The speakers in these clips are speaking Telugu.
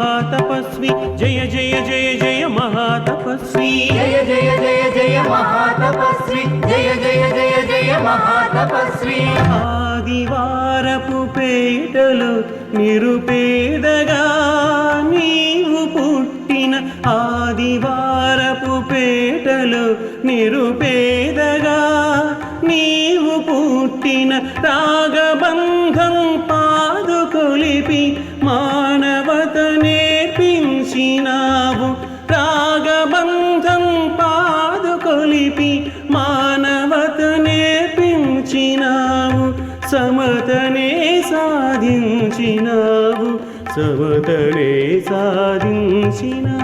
మహాతపస్వి. జయ జయ జయ జయ మహాతపస్వి. జయ జయ జయ జయ మహాతపస్వి. జయ జయ జయ జయ మహాతపస్వి. ఆదివారపు పేటలు నిరుపేదగా నీవు పుట్టిన ఆదివారపు పేటలు నిరుపేదగా నీవు పుట్టిన రాగబంధం సాధించినావు సమతనే సాధించినా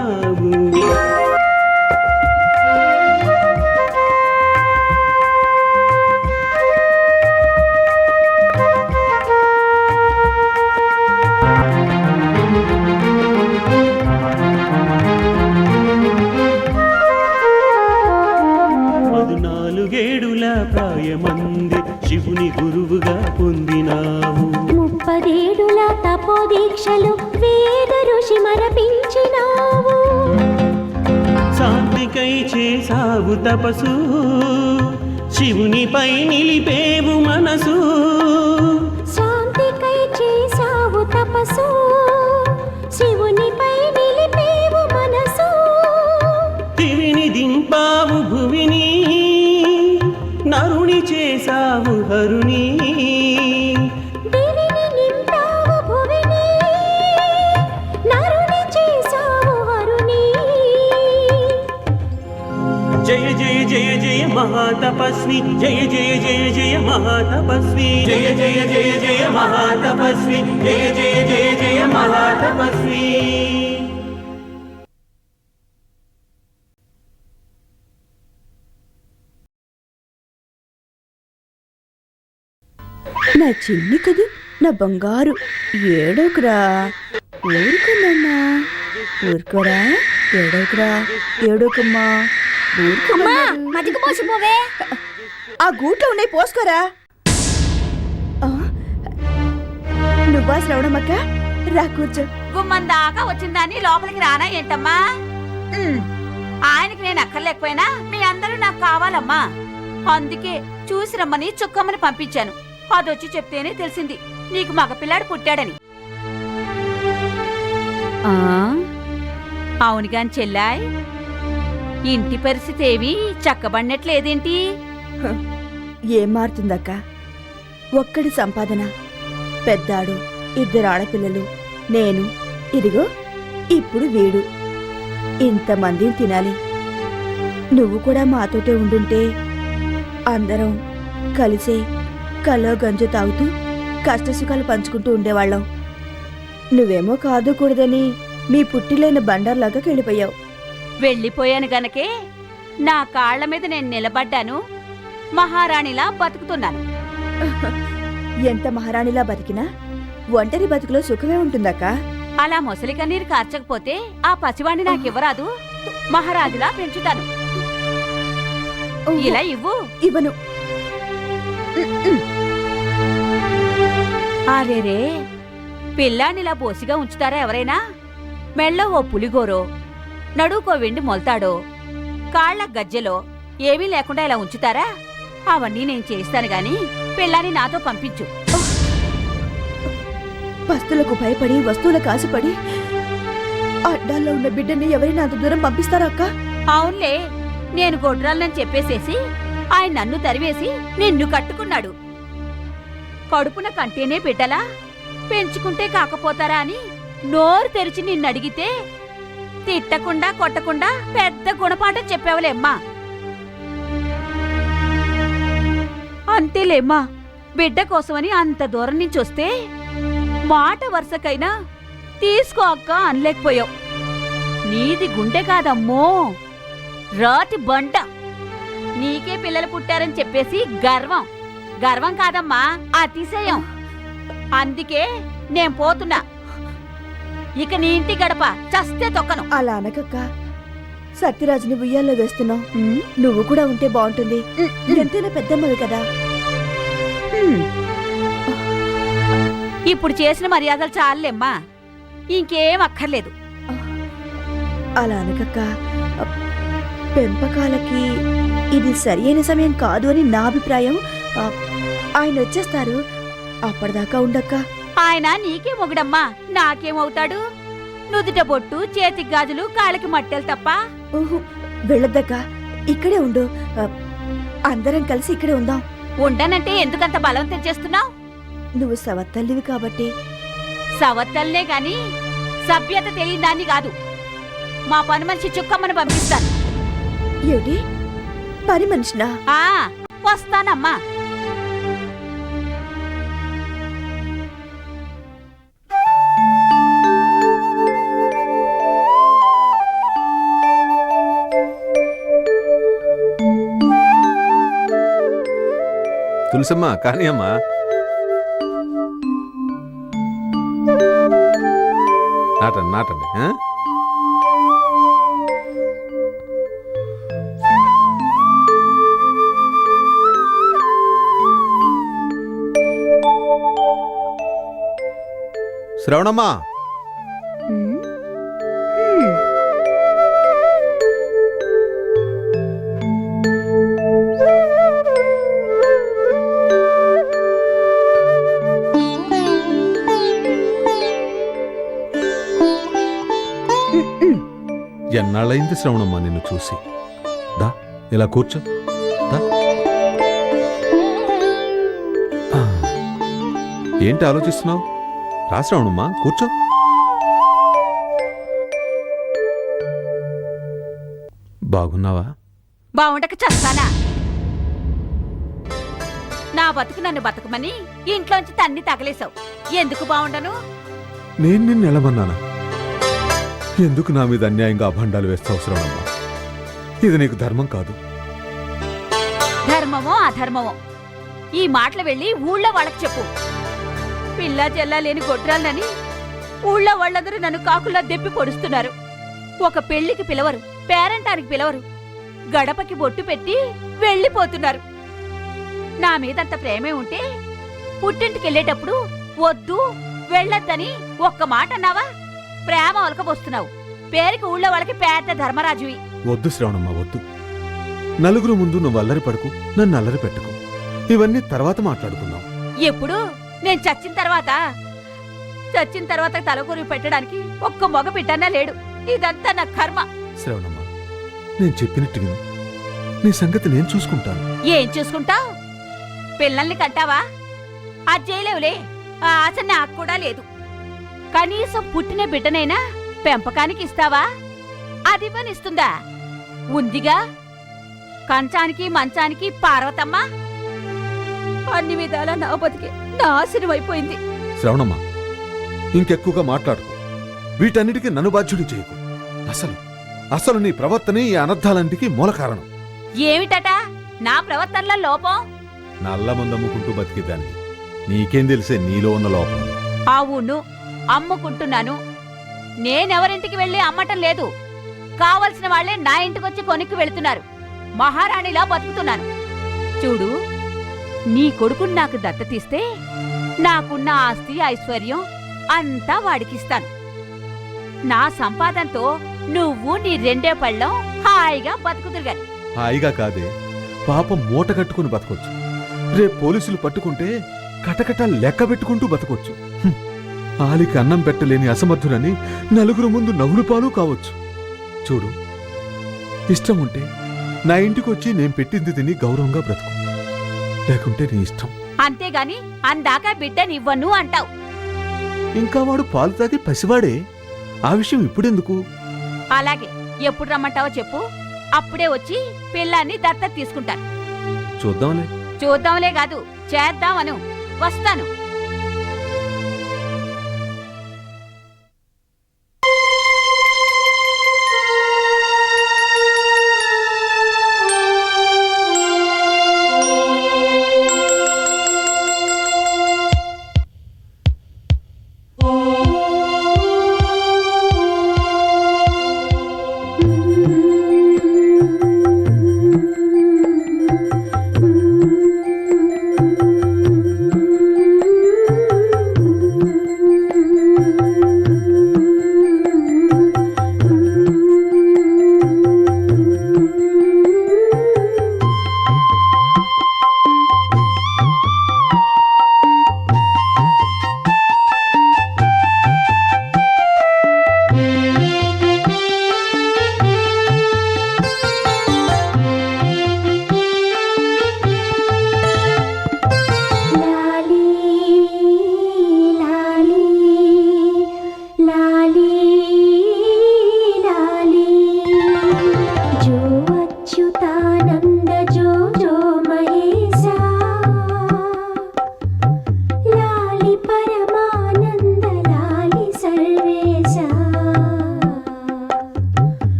తపసు శివునిపై నిలిపేవు మనసు. శాంతికై చేసావు తపసు శివునిపై నిలిపేవు మనసు. దివిని దింపావు భువిని. నరుని చేసావు హరుని. మహాతపస్వి. జయ జయ జయ జయ మహాతపస్వి. జయ జయ జయ జయ మహాతపస్వి. జయ జయ జయ జయ మహాతపస్వి. నా చిన్ని కదు నా బంగారు. ఏడోకురా. ఊరుకున్నా ఊరుకోరా. ఏడోకురా. ఏడోకమ్మా. ఊరుకోమ్మా మదికి పోసిపోవే ఆ గూట్లో ఉన్నాయి పోసుకోరా. నువ్వా శ్రవణమక్క? రా కూర్చో. గుమ్మం దాకా వచ్చిందని లోపలికి రానా ఏంటమ్మా? ఆయనకి నేను అక్కర్లేకపోయినా మీ అందరూ నాకు కావాలమ్మా. అందుకే చూసి రమ్మని చుక్కమ్మని పంపించాను. అదొచ్చి చెప్తేనే తెలిసింది. నీకు మగపిల్లాడు పుట్టాడని. ఆ, అవును గాని చెల్లాయ్ ఇంటి పరిస్థితి ఏవి? చక్కబడినట్లేదేంటి? ఏం మారుతుందక్క? ఒక్కడి సంపాదన పెద్దాడు ఇద్దరు ఆడపిల్లలు నేను ఇదిగో ఇప్పుడు వీడు. ఇంతమందిని తినాలి. నువ్వు కూడా మాతోటే ఉండుంటే అందరం కలిసే కలో గంజు తాగుతూ కష్టసుఖాలు పంచుకుంటూ ఉండేవాళ్ళం. నువ్వేమో కాదు కూడదని మీ పుట్టిలైన బండార్లాగా వెళ్ళిపోయావు. వెళ్ళిపోయాను గనకే నా కాళ్ళ మీద నేను నిలబడ్డాను. మహారాణిలా బతుకుతున్నాను. ఎంత మహారాణిలా బతికినా ఒంటరి బతుకులో సుఖమే ఉంటుందక్కా. అలా మొసలి కన్నీరు కార్చకపోతే ఆ పసివాణ్ణి నాకివ్వరాదు మహారాజులా పెంచుతాను. ఇలా ఇవ్వు. ఇవ్వను. ఆరేరే పిల్లానిలా బోసిగా ఉంచుతారా ఎవరైనా? మెళ్ళో ఓ పులిగోరో నడుకో వెండి మొల్తాడో. కాళ్ళ గజ్జెలో ఏమీ లేకుండా ఇలా ఉంచుతారా? అవన్నీ నేను చేస్తాను గాని పిల్లాని నాతో పంపించు. పస్తులకు భయపడి వస్తువులకు ఆశపడి అడ్డాల్లో ఉన్న బిడ్డని ఎవరైనా అంత దూరం పంపిస్తారా అక్క? అవునులే నేను గొడ్రాలనని చెప్పేసేసి ఆయన నన్ను తరివేసి నిన్ను కట్టుకున్నాడు. కడుపున కంటేనే బిడ్డలా? పెంచుకుంటే కాకపోతారా అని నోరు తెరిచి నిన్ను అడిగితే తిట్టకుండా కొట్టకుండా పెద్ద గుణపాఠం చెప్పావులేమ్మా. అంతేలేమ్మా బిడ్డ కోసమని అంత దూరం నుంచి వస్తే మాట వరుసకైనా తీసుకో అక్క అనలేకపోయావు. నీది గుండె కాదమ్మో రాతి బంట నీకే పిల్లలు పుట్టారని చెప్పేసి గర్వం. గర్వం కాదమ్మా అతిశయం. అందుకే నేను పోతున్నా. ఇక నీ ఇంటి గడప చస్తే తొక్కను. అలా అనకక్క. సత్యరాజుని ఉయ్యాల్లో వేస్తున్నావు. నువ్వు కూడా ఉంటే బాగుంటుంది. ఎంతైనా పెద్దమ్మవి కదా. ఇప్పుడు చేసిన మర్యాదలు చాలులేమ్మా. ఇంకేం అక్కర్లేదు. అలా అనకక్క. పెంపకాలకి ఇది సరి అయిన సమయం కాదు అని నా అభిప్రాయం. ఆయన వచ్చేస్తారు. అప్పటిదాకా ఉండక్క. ఆయన నీకే మొగుడమ్మా నాకేమవుతాడు? నుదుట బొట్టు చేతికి గాజులు కాళ్ళకి మట్టెలు తప్ప? వెళ్ళొద్దక్క. ఇక్కడే ఉండు. అందరం కలిసి ఇక్కడే ఉందాం. ఉండనంటే ఎందుకంత బలవంతం చేస్తున్నావు నువ్వు సవత్తల్లివి కాబట్టి. సవత్తల్నే గాని సభ్యత తెలియని దాన్ని కాదు. మా పని మనిషి చుక్కమ్మని పంపిస్తాను. ఏమిటి? పని మనిషినా? ఆ వస్తానమ్మా. తులసమ్మ కానీ అమ్మా నాటండి నాటండి ఆ? శ్రవణమ్మా ఎన్నాళ్ళైంది శ్రవణమ్మా నిన్ను చూసి. దా ఇలా కూర్చో. దా. ఏంటి ఆలోచిస్తున్నావు? రా శ్రవణమ్మా కూర్చో. బాగున్నావా? బావుండక చస్తానా? నా బతుకు నన్ను బతకమని ఇంట్లోంచి తన్ని తగలేశావు. ఎందుకు బావుండను? నేను నిన్ను ఎలమన్నానా? ఎందుకు నా మీద అన్యాయంగా అభండాలు వేస్తావు శ్రవణమ్మా ఇది నీకు ధర్మం కాదు. ధర్మమో అధర్మమో. ఈ మాటలు వెళ్ళి ఊళ్ళో వాళ్ళకి చెప్పు. పిల్ల చెల్లా లేని గొడ్రాలని ఊళ్ళో వాళ్ళందరూ నన్ను కాకులా దెప్పి పొడుస్తున్నారు. ఒక పెళ్ళికి పిలవరు పేరంటానికి పిలవరు గడపకి బొట్టు పెట్టి వెళ్ళిపోతున్నారు. నా మీదంత ప్రేమే ఉంటే పుట్టింటికి వెళ్ళేటప్పుడు వద్దు వెళ్ళొద్దని ఒక్క మాట అన్నావా? ప్రేమ ఒలకబోస్తున్నావు. పేరుకి ఊళ్ళో వాళ్ళకి పెద్ద ధర్మరాజువి. వద్దు శ్రవణమ్మ వద్దు. నలుగురు ముందు నువ్వు అల్లరి పడుకు నన్ను అల్లరి పెట్టుకు. ఇవన్నీ తర్వాత మాట్లాడుకుందాం. ఎప్పుడు? నేను చచ్చిన తర్వాత? చచ్చిన తర్వాత తలకూరి పెట్టడానికి ఒక్క మగ బిడ్డన్నా లేడు. ఇదంతా నా కర్మ. శ్రవణమ్మ నేను చెప్పినట్టు విను. నీ సంగతి నేను చూసుకుంటాను. ఏం చూసుకుంటావ్? పిల్లల్ని కంటావా? అది చేయలేవులే ఆ ఆశ నాకు కూడా లేదు. కనీసం పుట్టిన బిడ్డనైనా పెంపకానికి ఇస్తావా అది పనిస్తుందా? ఉందిగా? కంచానికి మంచానికి పార్వతమ్మ? అన్ని విధాలా నా బతికే నాశనం అయిపోయింది. శ్రవణమ్మ ఇంకెక్కువగా మాట్లాడుకో. వీటన్నిటికీ నన్ను బాధ్యుడి చేయకు. అసలు అసలు నీ ప్రవర్తనే ఈ అనర్థాలంటికి మూల కారణం. ఏమిటట? నా ప్రవర్తనలో లోపం? నల్ల మందమ్ముకుంటూ బతికేదాన్ని. నీకేం తెలిసే నీలో ఉన్న లోపం. అవును. అమ్ముకుంటున్నాను. నేనెవరింటికి వెళ్ళి అమ్మటం లేదు. కావలసిన వాళ్ళే నా ఇంటికొచ్చి కొనుక్కి వెళుతున్నారు. మహారాణిలా బతుకుతున్నాను. చూడు నీ కొడుకుని నాకు దత్తతీస్తే నాకున్న ఆస్తి ఐశ్వర్యం అంతా వాడికిస్తాను. నా సంపాదనతో నువ్వు నీ రెండే పళ్ళం హాయిగా బతుకుతురుగాని హాయిగా కాదే పాపం మూట కట్టుకుని బతకొచ్చు. రేపు పోలీసులు పట్టుకుంటే కటకట లెక్క పెట్టుకుంటూ బతకొచ్చు. ఆలికి అన్నం పెట్టలేని అసమర్థులని నలుగురు ముందు నవ్వులు పాలు కావచ్చు. చూడు ఇష్టం ఉంటే నా ఇంటికి వచ్చి నేను పెట్టింది తిని గౌరవంగా బ్రతుకు. లేకుంటే నీ ఇష్టం. అంతేగాని అందాక బిడ్డనివ్వను అంటావు. ఇంకా వాడు పాలు తాగి పసివాడే. ఆ విషయం ఇప్పుడెందుకు? అలాగే ఎప్పుడు రమ్మంటావో చెప్పు. అప్పుడే వచ్చి పిల్లాన్ని దత్తత తీసుకుంటాను. చూద్దాంలే. చూద్దాంలే కాదు చేద్దామను. వస్తాను.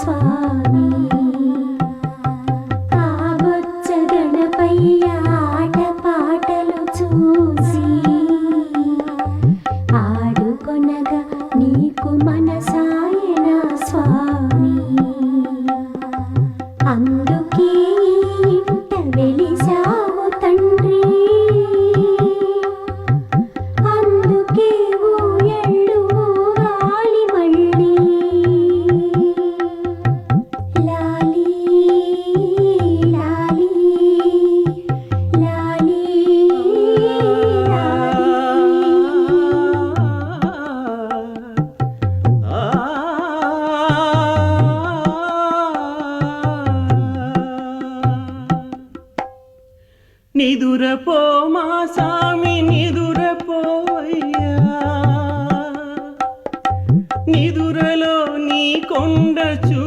Swami. నిదురపో మా సామి నిదురపోయ్యా నిదురలో నీ కొండ చూ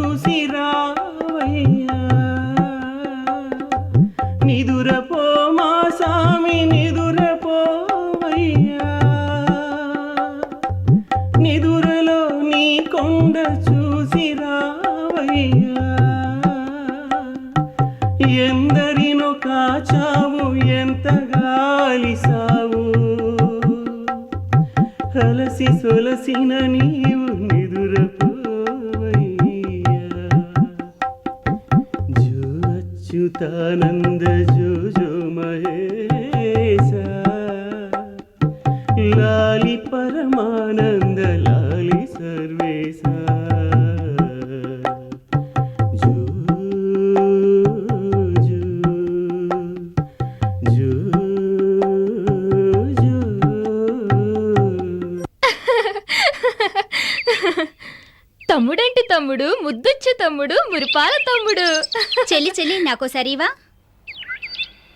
సొలసిన నీవు నిదురపోవయ్యా. జో అచ్యుతానంద జో జో మహేశ. లాలి పరమానంద తమ్ముడు ముద్దొచ్చే తమ్ముడు మురిపాల తమ్ముడు. చెల్లి చెల్లి నాకు సరీవా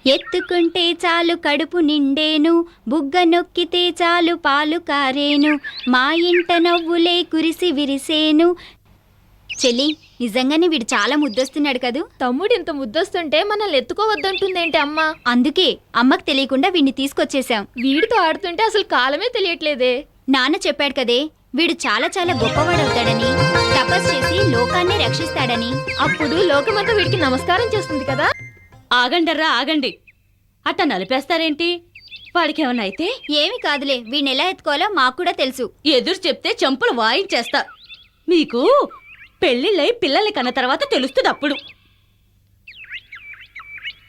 ఎత్తుకుంటే చాలు కడుపు నిండేను బుగ్గ నొక్కితే చాలు పాలు కారేను మా ఇంట నవ్వులే కురిసి విరిసేను. చెల్లి నిజంగానే వీడు చాలా ముద్దొస్తున్నాడు కదూ? తమ్ముడు ఇంత ముద్దొస్తుంటే మనల్ని ఎత్తుకోవద్దంటుందేంటి అమ్మ? అందుకే అమ్మకు తెలియకుండా వీడిని తీసుకొచ్చేసాం వీడితో ఆడుతుంటే అసలు కాలమే తెలియట్లేదే. నాన్న చెప్పాడు కదే వీడు చాలా చాలా గొప్పవాడవుతాడని తపస్ చేసి లోకాన్ని రక్షిస్తాడని. అప్పుడు లోకమంతా వీడికి నమస్కారం చేస్తుంది కదా? ఆగండర్రా ఆగండి. అట్ట నలిపేస్తారేంటి? వాడికి ఏమన్నా అయితే? ఏమి కాదులే వీడిని ఎలా ఎత్తుకోవాలో మాకు కూడా తెలుసు. ఎదురు చెప్తే చంపులు వాయించేస్తా. మీకు పెళ్ళిళ్ళై పిల్లల్ని కన్న తర్వాత తెలుస్తుంది అప్పుడు.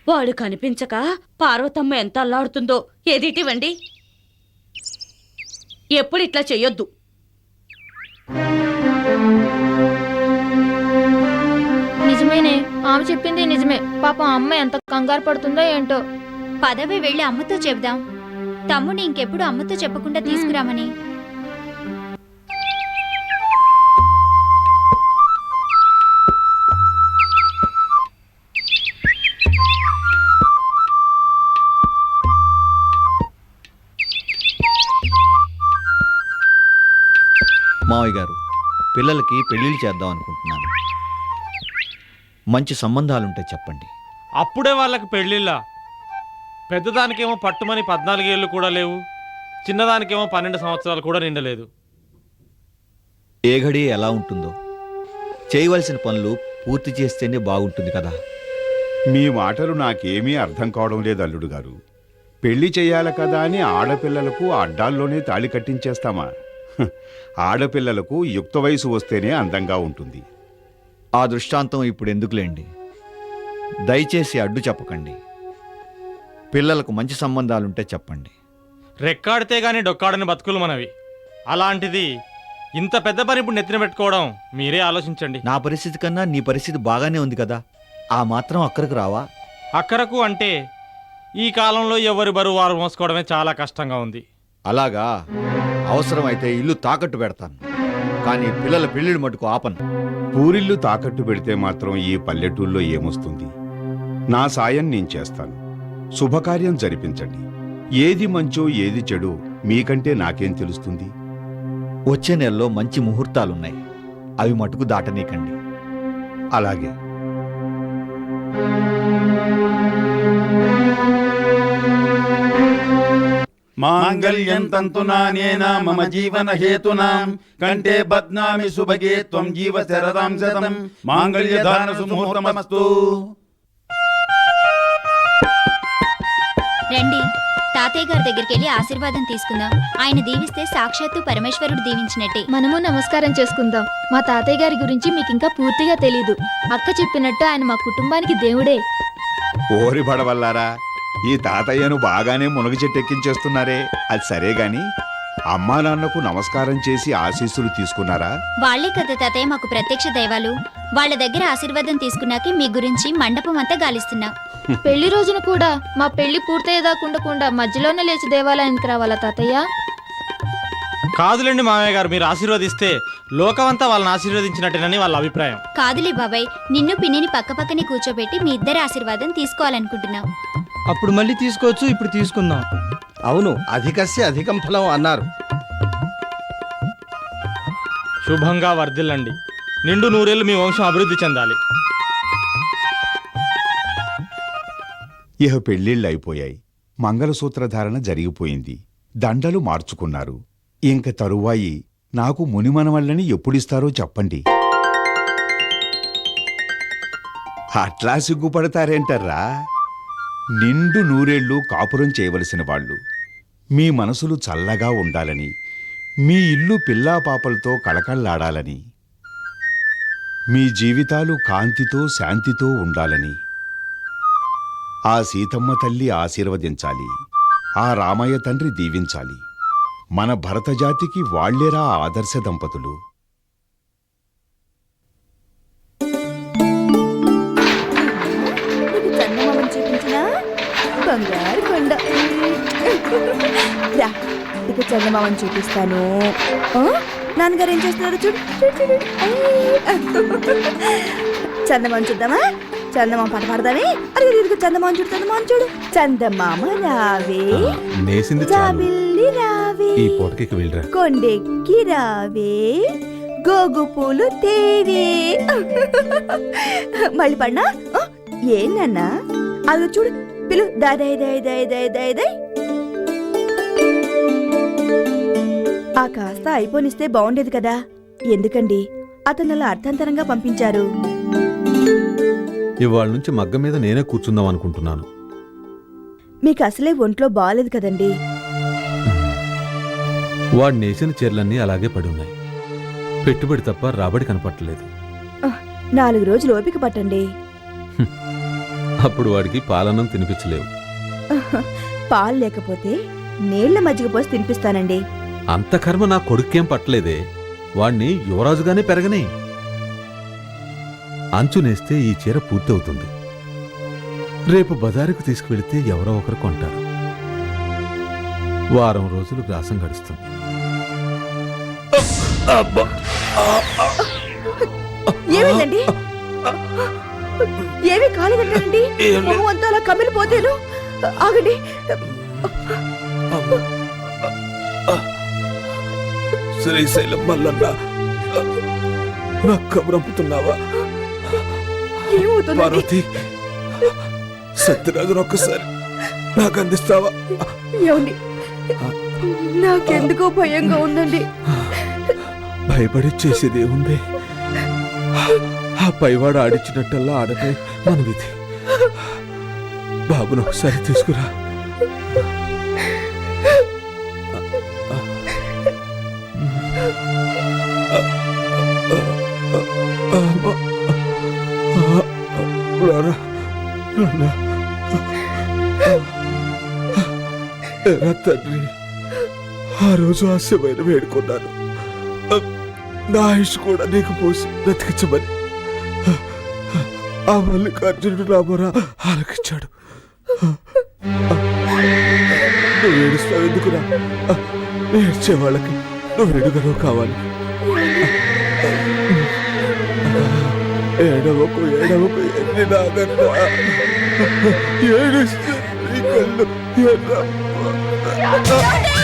వాడు కనిపించక పార్వతమ్మ ఎంత అల్లాడుతుందో. ఏదిటివ్వండి ఎప్పుడు ఇట్లా చెయ్యొద్దు. నిజమేనే. ఆమె చెప్పింది నిజమే. పాపం అమ్మ ఎంత కంగారు పడుతుందో ఏంటో. పదవి వెళ్ళి అమ్మతో చెబుదాం. తమ్ముని ఇంకెప్పుడు అమ్మతో చెప్పకుండా తీసుకురామని. పిల్లలకి పెళ్ళిళ్ళు చేద్దాం అనుకుంటున్నాను. మంచి సంబంధాలుంటే చెప్పండి. అప్పుడే వాళ్ళకి పెళ్ళిళ్ళ? పెద్దదానికేమో పట్టుమని పద్నాలుగేళ్ళు కూడా లేవు. చిన్నదానికేమో పన్నెండు సంవత్సరాలు కూడా నిండలేదు. ఏ घड़ी ఎలా ఉంటుందో? చేయవలసిన పనులు పూర్తి చేస్తేనే బాగుంటుంది కదా. మీ మాటలు నాకేమీ అర్థం కావడం లేదు అల్లుడు గారు. పెళ్ళి చేయాలి కదా అని ఆడపిల్లలకు అడ్డాల్లోనే తాళి కట్టించేస్తామా? ఆడపిల్లలకు యుక్త వయసు వస్తేనే అందంగా ఉంటుంది. ఆ దృష్టాంతం ఇప్పుడు ఎందుకులేండి? దయచేసి అడ్డు చెప్పకండి. పిల్లలకు మంచి సంబంధాలుంటే చెప్పండి. రెక్కాడితే గాని డొక్కాడని బతుకులు మనవి. అలాంటిది ఇంత పెద్ద పని ఇప్పుడు నెత్తిన పెట్టుకోవడం మీరే ఆలోచించండి. నా పరిస్థితి కన్నా నీ పరిస్థితి బాగానే ఉంది కదా? ఆ మాత్రం అక్కడికి రావా? అక్కరకు అంటే ఈ కాలంలో ఎవరి బరువు వారు మోసుకోవడమే చాలా కష్టంగా ఉంది. అలాగా? అవసరమైతే ఇల్లు తాకట్టు పెడతాను. కానీ పిల్లల పెళ్ళిళ్ళు మటుకు ఆపను. పూరిల్లు తాకట్టు పెడితే మాత్రం ఈ పల్లెటూళ్ళలో ఏమొస్తుంది? నా సాయం నేను చేస్తాను. శుభకార్యం జరిపించండి. ఏది మంచో ఏది చెడు మీకంటే నాకేం తెలుస్తుంది? వచ్చే నెలలో మంచి ముహూర్తాలున్నాయి. అవి మటుకు దాటనీకండి. అలాగే. మాంగళ్యం తంతునానేన మమ జీవన హేతునాం కంటే బద్నామి సుభగే త్వం జీవ శరదాం శతం మాంగళ్యధారణ సుముహూర్తమస్తు రండి. తాతయ్య గారి దగ్గరికి వెళ్ళి ఆశీర్వాదం తీసుకుందాం. ఆయన దీవిస్తే సాక్షాత్తు పరమేశ్వరుడు దీవించినట్టే. మనము నమస్కారం చేసుకుందాం. మా తాతయ్య గారి గురించి మీకు ఇంకా పూర్తిగా తెలీదు. అక్క చెప్పినట్టు ఆయన మా కుటుంబానికి దేవుడే. ఓరి బడవల్లారా ఈ తాతయ్యను బాగానే మునగ చెట్టు ఎక్కించేస్తున్నారే. అది సరే గాని అమ్మా నాన్నకు నమస్కారం చేసి ఆశీస్సులు తీసుకున్నారా? వాళ్ళే కదా తాతయ్య మాకు ప్రత్యక్ష దైవాలు. వాళ్ళ దగ్గర ఆశీర్వాదం తీసుకున్నాకే మీ గురించి మండపం అంతా గాలిస్తున్నాం. పెళ్ళి రోజున కూడా మా పెళ్ళి పూర్తయ్యేదాకా ఉండకుండా మధ్యలోనే లేచి దేవాలయానికి రావాలా తాతయ్య? కాదులేండి మామయ్య గారు మీరు ఆశీర్వదిస్తే లోకమంతా వాళ్ళని ఆశీర్వదించినట్టేనని వాళ్ళ అభిప్రాయం. కాదులే బాబాయ్ నిన్ను పిన్నిని పక్క పక్కనే కూర్చోబెట్టి మీ ఇద్దరి ఆశీర్వాదం తీసుకోవాలనుకుంటున్నాం. అప్పుడు మళ్ళీ తీసుకోవచ్చు ఇప్పుడు తీసుకుందాం. అవును అధికస్య అధికం ఫలం అన్నారు. శుభంగా వర్ధిల్లండి. నిండు నూరేళ్ళు మీ వంశం అభివృద్ధి చెందాలి. ఇహ పెళ్ళిళ్ళు అయిపోయాయి. మంగళసూత్ర ధారణ జరిగిపోయింది. దండలు మార్చుకున్నారు. ఇంక తరువాయి నాకు మునిమనవళ్ళని ఎప్పుడిస్తారో చెప్పండి. అట్లా సిగ్గుపడతారేంటర్రా? నిండు నూరేళ్ళు కాపురం చేయవలసిన వాళ్ళు. మీ మనసులు చల్లగా ఉండాలని మీ ఇల్లు పిల్లా పాపలతో కళకళ్ళాడాలని మీ జీవితాలు కాంతితో శాంతితో ఉండాలని. ఆ సీతమ్మ తల్లి ఆశీర్వదించాలి. ఆ రామయ్య తండ్రి దీవించాలి. మన భరత జాతికి వాళ్ళేరా ఆదర్శ దంపతులు? చందమామని చూపిస్తాను? నాన్నగారు ఏం చేస్తున్నారు? చూడు. చందమామ చూద్దామా? చందమామ పాట పాడదామే? అరే ఇదిగో చందమామ చూడు చందమామ చూడు. చందమామ రావే. నేసింది జాబిల్లి రావే. ఈ పూటకి వెళ్ళరా? కొండెక్కి రావే. గోగు పూలు తేవే. మళ్ళీ పడినా? ఏనన్నా అది చూడు పిలు దాదాయ్ దాయ్ దాయ్ దాయ్ దాయ్ దాయ్. ఆ కాస్త అయిపోనిస్తే బాగుండేది కదా. ఎందుకండి? అతను అలా అర్థాంతరంగా పంపించారు. ఇవాళ నుంచి మగ్గ మీద నేనే కూర్చుందాం అనుకుంటున్నాను. మీకు అసలే ఒంట్లో బాగాలేదు కదండి. వాడు నేసిన చీరలన్నీ అలాగే పడి ఉన్నాయి పెట్టుబడి తప్ప రాబడి కనపట్టలేదు. నాలుగు రోజులు ఓపిక పట్టండి. అప్పుడు వాడికి పాలన్నం తినిపించలేవు. పాలు లేకపోతే నీళ్ళ మజ్జిగ పోసి తినిపిస్తానండి. అంత కర్మ నా కొడుక్కేం పట్టలేదే. వాణ్ణి యువరాజుగానే పెరగనే. అంచునేస్తే ఈ చీర పూర్తవుతుంది. రేపు బజారుకు తీసుకువెళితే ఎవరో ఒకరు కొంటారు. వారం రోజులు గ్రాసం గడుస్తుంది. ఏమైందండి? ఏమీ కాలేదంటారండి? అంతా అలా కమిలిపోతేను ఆగండి. శ్రీశైలం మల్లన్న. నాకు కబురంపుతున్నావా పార్వతి సత్యరాజును ఒక్కసారి నాకు అందిస్తావా? ఏమండి? నాకెందుకో భయంగా ఉందండి. భయపడి చేసేది ఉంది. ఆ పైవాడు ఆడిచ్చినట్టల్లా ఆడటే మన విధి బాబును ఒకసారి తీసుకురా. నా తండ్రి ఆ రోజు ఆశమైన వేడుకున్నాను. నా ఆయుష్ కూడా నీకు పోసి బ్రతికించమని. ఆ మల్లికార్జునుడు రామరా ఆలకించాడు. నువ్వు ఏడుస్తావు ఎందుకురా? నేర్చే వాళ్ళకి నువ్వు ఎడుగలో కావాలి. ఏడవకు ఏడవకు ఎన్ని నాగన్నా ఏడుస్తే నీ కళ్ళు ఎర్రమ్మ.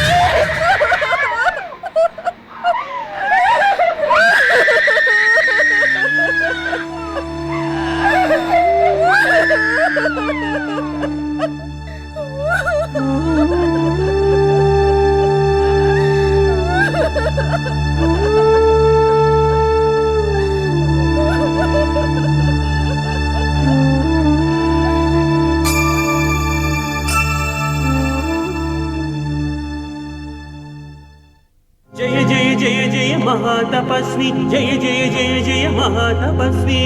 మహాతపస్వి జయ జయ జయ జయ మహాతపస్వి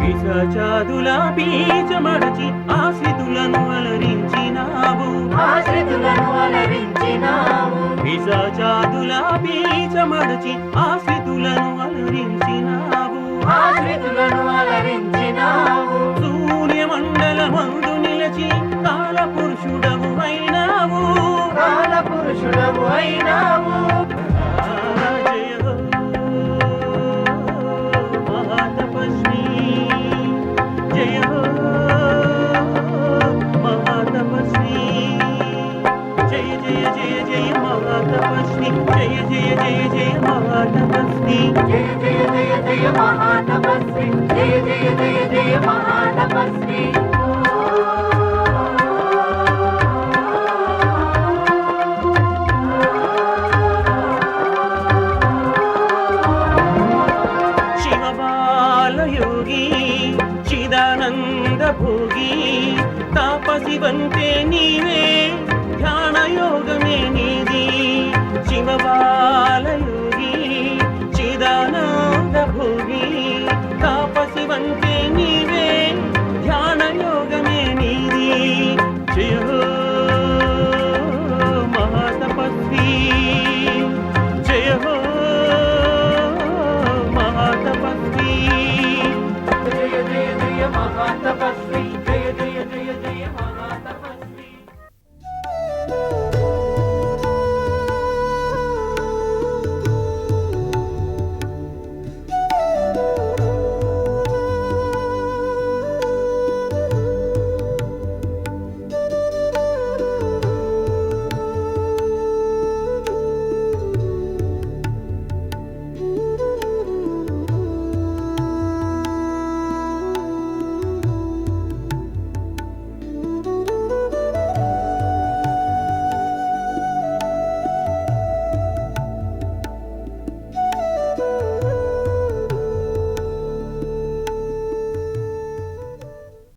పిశాచాదుల బీజమడచి ఆశ్రితులను అలరించినావు. ఆశ్రితులను అలరించినావు. పిశాచాదుల బీజమడచి ఆశ్రితులను అలరించినావు. ఆశ్రితులను అలరించినావు. సూర్యమండలమందు నిలచి కాల పురుషుడవు అయినావు. కాల పురుషుడవు అయినావు. జయ జయ మహాతపస్వి జయ జయ జయ జయ మహాతపస్వి జయ జయ జయ జయ మహాతపస్వి జయ జయ జయ జయ మహాతపస్వి యోగమే నీది శివబాలయోగి చిదానంద భోగి తాపసి వంతే నీవే ధ్యాన యోగమే నీది శివ